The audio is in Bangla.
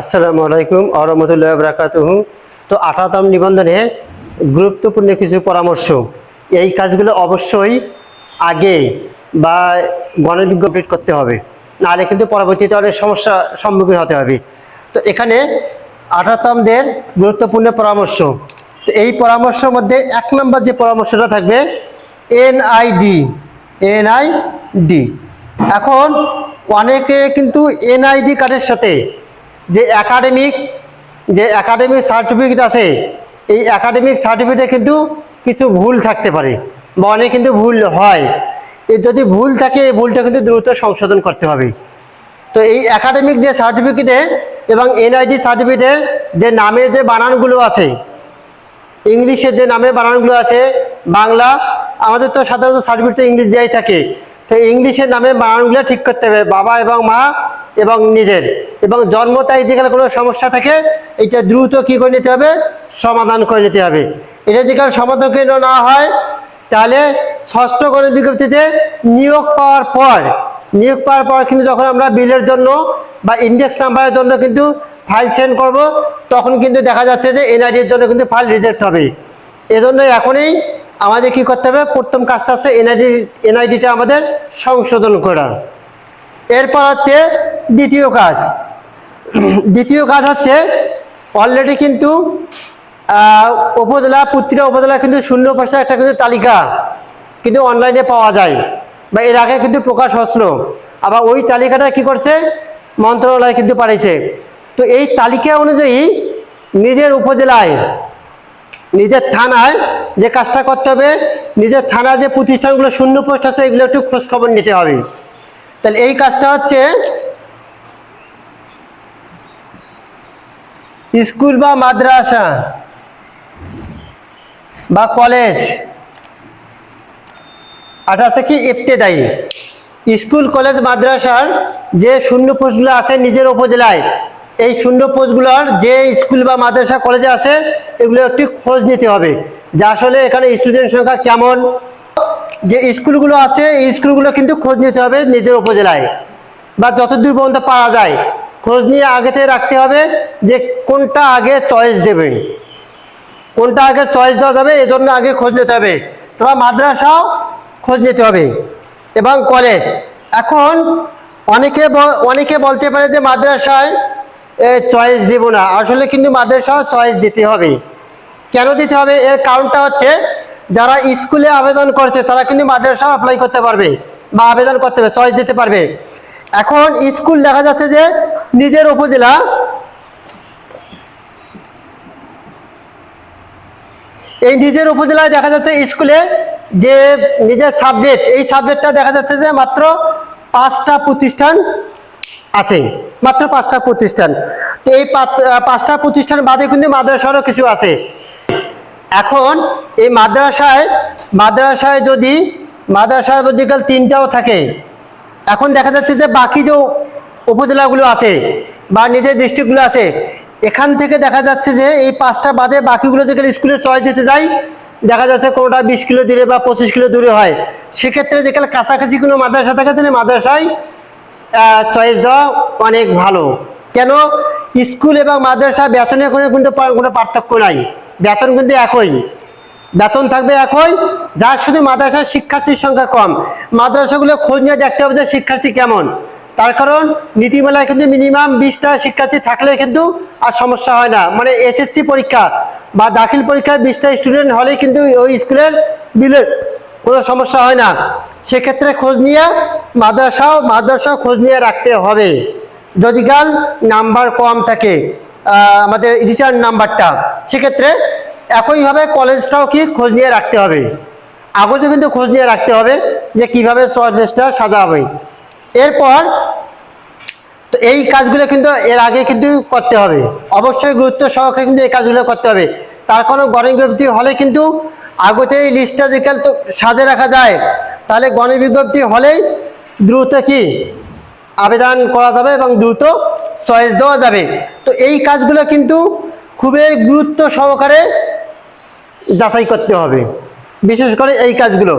আসসালামু আলাইকুম আরহামতুল্লাহ বরাকাতুহু। তো আঠাতম নিবন্ধনে গুরুত্বপূর্ণ কিছু পরামর্শ। এই কাজগুলো অবশ্যই আগে বা গণবিজ্ঞ আপডেট করতে হবে। নাহলে কিন্তু পরবর্তীতে অনেক সমস্যা সম্মুখীন হতে হবে। তো এখানে আঠাতমদের গুরুত্বপূর্ণ পরামর্শ। তো এই পরামর্শের মধ্যে এক নম্বর যে পরামর্শটা থাকবে, এনআইডি। এনআইডি। এখন অনেকে কিন্তু এনআইডি কার্ডের সাথে যে একাডেমিক যে একাডেমিক সার্টিফিকেট আছে, এই একাডেমিক সার্টিফিকেটে কিন্তু কিছু ভুল থাকতে পারে বা অনেক কিন্তু ভুল হয়। এই যদি ভুল থাকে, এই ভুলটা কিন্তু দ্রুত সংশোধন করতে হবে। তো এই একাডেমিক যে সার্টিফিকেটে এবং এনআইডি সার্টিফিকেটের যে নামের যে বানানগুলো আছে ইংলিশের যে নামে বানানগুলো আছে, বাংলা, আমাদের তো সাধারণত সার্টিফিকেট ইংলিশ দেওয়াই থাকে। তো ইংলিশের নামে বানানগুলো ঠিক করতে হবে, বাবা এবং মা এবং নিজের। এবং জন্ম তারিখ যেখানে কোনো সমস্যা থাকে, এটা দ্রুত কী করে নিতে হবে? সমাধান করে নিতে হবে। এটা যেখানে সমাধান করে না হয়, তাহলে ষষ্ঠ গণিত বিজ্ঞপ্তিতে নিয়োগ পাওয়ার পর, নিয়োগ পাওয়ার পর কিন্তু যখন আমরা বিলের জন্য বা ইন্ডেক্স নাম্বারের জন্য কিন্তু ফাইল সেন্ড করব, তখন কিন্তু দেখা যাচ্ছে যে এনআইডির জন্য কিন্তু ফাইল রিজেক্ট হবে। এজন্য এখনই আমাদের কি করতে হবে? প্রথম কাজটা হচ্ছে এনআইডি এনআইডিটা আমাদের সংশোধন করা। এরপর হচ্ছে দ্বিতীয় কাজ। দ্বিতীয় কাজ হচ্ছে অলরেডি কিন্তু উপজেলা, প্রতিটা উপজেলা কিন্তু শূন্য পার্সেন্ট একটা কিন্তু তালিকা কিন্তু অনলাইনে পাওয়া যায়। বা এর আগে কিন্তু প্রকাশ হচ্ছিল। আবার ওই তালিকাটা কি করছে? মন্ত্রণালয় কিন্তু পাঠিয়েছে তো এই তালিকা অনুযায়ী নিজের উপজেলায়, নিজের থানায় যে কাজটা করতে হবে, নিজের থানা যে প্রতিষ্ঠানগুলো শূন্য পোস্ট আছে, এগুলো একটু খোঁজখবর নিতে হবে। তাহলে এই কাজটা হচ্ছে স্কুল বা মাদ্রাসা বা কলেজ? আর আছে কি এফতেদায়ী স্কুল, কলেজ, মাদ্রাসার যে শূন্য পোস্টগুলো আছে নিজের উপজেলায়, এই শূন্য পোস্টগুলোর যে স্কুল বা মাদ্রাসা, কলেজে আছে, এগুলো একটি খোঁজ নিতে হবে। যে আসলে এখানে স্টুডেন্ট সংখ্যা কেমন? যে স্কুলগুলো আছে, এই স্কুলগুলো কিন্তু খোঁজ নিতে হবে নিজের উপজেলায়। বা যতদূর পর্যন্ত পাওয়া যায়। খোঁজ নিয়ে আগে থেকে রাখতে হবে যে কোনটা আগে চয়েস দেবে। কোনটা আগে চয়েস দেওয়া যাবে, এজন্য আগে খোঁজ নিতে হবে। তোমার মাদ্রাসাও খোঁজ নিতে হবে এবং কলেজ এখন অনেকে অনেকে বলতে পারে যে মাদ্রাসায় চয়েস দিব না। আসলে কিন্তু মাদ্রাসাও চয়েস দিতে হবে। কেন দিতে হবে? এর কারণটা হচ্ছে, যারা স্কুলে আবেদন করছে, তারা কিন্তু মাদ্রাসাও অ্যাপ্লাই করতে পারবে বা আবেদন করতে হবে চয়েস দিতে পারবে। এখন স্কুল দেখা যাচ্ছে যে নিজের উপজেলা। এই নিজের উপজেলায় দেখা যাচ্ছে স্কুলে যে নিজের সাবজেক্ট এই সাবজেক্টটা দেখা যাচ্ছে যে মাত্র পাঁচটা প্রতিষ্ঠান আছে, মাত্র পাঁচটা প্রতিষ্ঠান। তো এই পাঁচটা প্রতিষ্ঠান বাদে কিন্তু মাদ্রাসারও কিছু আছে। এখন এই মাদ্রাসায় মাদ্রাসায় যদি মাদ্রাসায় যদি তিনটাও থাকে, এখন দেখা যাচ্ছে যে বাকি যে উপজেলাগুলো আছে বা নিজের ডিস্ট্রিক্টগুলো আছে, এখান থেকে দেখা যাচ্ছে যে এই পাঁচটা বাদে বাকিগুলো যেখানে স্কুলে চয়েস দিতে যায়, দেখা যাচ্ছে কোনোটা বিশ কিলো দূরে বা পঁচিশ কিলো দূরে হয়। সেক্ষেত্রে যেখানে কাছাকাছি কোনো মাদ্রাসা থাকে, তাহলে মাদ্রাসায় চয়েস দেওয়া অনেক ভালো। কেন? স্কুল এবং মাদ্রাসা বেতনে কোনো কিন্তু কোনো পার্থক্য নাই। বেতন কিন্তু একই। বেতন থাকবে একই যার শুধু মাদ্রাসার শিক্ষার্থীর সংখ্যা কম। মাদ্রাসাগুলো খোঁজ নিয়ে দেখতে হবে যে শিক্ষার্থী কেমন। তার কারণ নীতিমালায় কিন্তু মিনিমাম বিশটা শিক্ষার্থী থাকলে কিন্তু আর সমস্যা হয় না। মানে এসএসসি পরীক্ষা বা দাখিল পরীক্ষায় বিশটা স্টুডেন্ট হলে কিন্তু ওই স্কুলের বিলের কোনো সমস্যা হয় না। সেক্ষেত্রে খোঁজ নিয়ে মাদ্রাসাও মাদ্রাসাও খোঁজ নিয়ে রাখতে হবে। যদি কাল নাম্বার কম থাকে আমাদের রিটার্ন নাম্বারটা, সেক্ষেত্রে একইভাবে কলেজটাও কি খোঁজ নিয়ে রাখতে হবে। আগতে কিন্তু খোঁজ নিয়ে রাখতে হবে যে কীভাবে চয়েস সাজা হবে এরপর তো এই কাজগুলো কিন্তু এর আগে কিন্তু করতে হবে। অবশ্যই গুরুত্ব সহকারে কিন্তু এই কাজগুলো করতে হবে। তার কোনো গণবিজ্ঞপ্তি হলে কিন্তু আগতে এই লিস্টটা যে তো সাজে রাখা যায়, তাহলে গণবিজ্ঞপ্তি হলেই দ্রুত কি আবেদন করা যাবে এবং দ্রুত চয়েস দেওয়া যাবে। তো এই কাজগুলো কিন্তু খুবই গুরুত্ব সহকারে যাচাই করতে হবে। বিশেষ করে এই কাজগুলো।